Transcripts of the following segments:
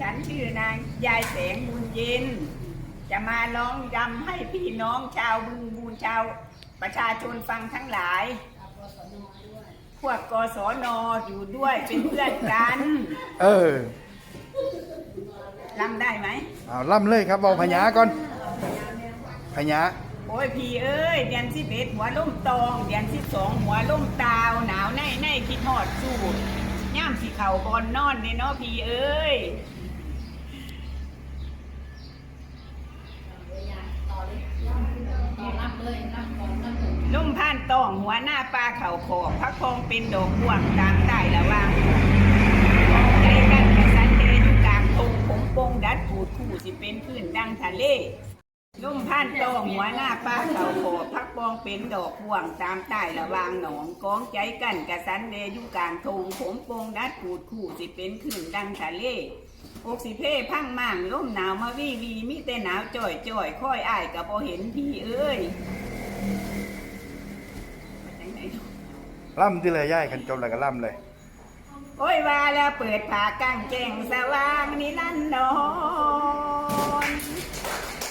ฉันชื่อนางยายแสงบุญเย็น จะมาร้องยำให้พี่น้องชาวบึงบูนชาวประชาชนฟังทั้งหลาย พวกกศนอยู่ด้วยเป็นเพื่อนกันเออรำได้ไหม เอาล่ำเลยครับเอาพญาก่อนพญาโอ้ยพี่เอ้ยเดือนสิบเอ็ดหัวล่มตองเดือนสิบสองหัวล่มตาวหนาวในในคิดหอดสู้ย่ามสีเข่าบอนนอนเนี่ยเนาะพี่เอ้ย ลุ่มผ่าน ตองหัวหน้าปลาเข่าขอบพักพองเป็นดอกบวงตามใต้ละวางใจกันกระสันเดอยู่กลางทงผมปงดัดปูดคู่สิเป็นพื้นดังทะเลลุ่มผ่านตองหัวหน้าปลาเข่าขอพักพองเป็นดอกบ่วงตามใต้ละวางหนองกองใจกันกระสันเดยู่กลางทงผมปงดัดปูดคู่สิเป็นพื้นดังทะเลอกสิเพ่พังมั่งล่มหนาวมาวีวีมีแต่หนาวจ่อยจ่อยค่อยอ้ายกับพอเห็นพี่เอ้ย ล่ำที่เลยย่ายขันจบแล้วก็ล่ำเลย โอ้ยว่าแล้วเปิดผากางแจ้งสว่างนี่นั่นนอน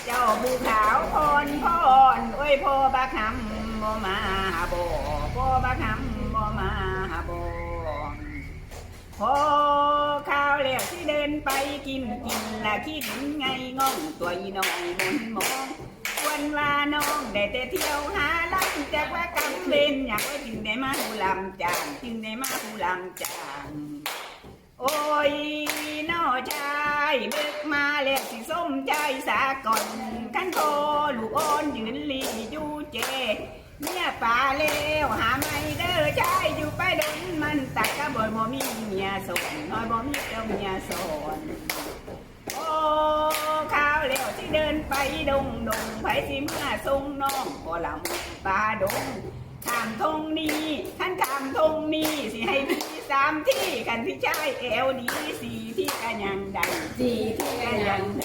เจ้าบูขาวพรพรโอ้ยพ่อบักหำบ่มาบ่พ่อบักหำบ่มาบ่พอข้าวแล้วที่เดินไปกินกินละคิดไงง่องตัวอีน้อยมนมองวันว่าน้องได้แต่เที่ยวหา ลังจากว่ากำเบนอยากไว้จึงได้มาหูลำจางจึงได้มาหูลำจางโอ้ยน้อชายเบิกมาแล้วสิส้มใจสาก่อนขันโคลูกอ่อนยืนลีอยู่เจเนี่ยป่าเลวหาไม่เด้อชายอยู่ไปดนมันตักกะบ่อยบ่มีเมียสอนน้อยบ่มีเจ้าเมียสอนโอ้ข้าวแล้วที่เดินไปดง ดงไปสิมื่อทรงน้องก็ลำป่าดงขามทงนี้ท่านขามทงนี้สิให้พี่สามที่กันพี่ชายเอวดีสี่ที่กันยังใดสี่ที่กันยังใด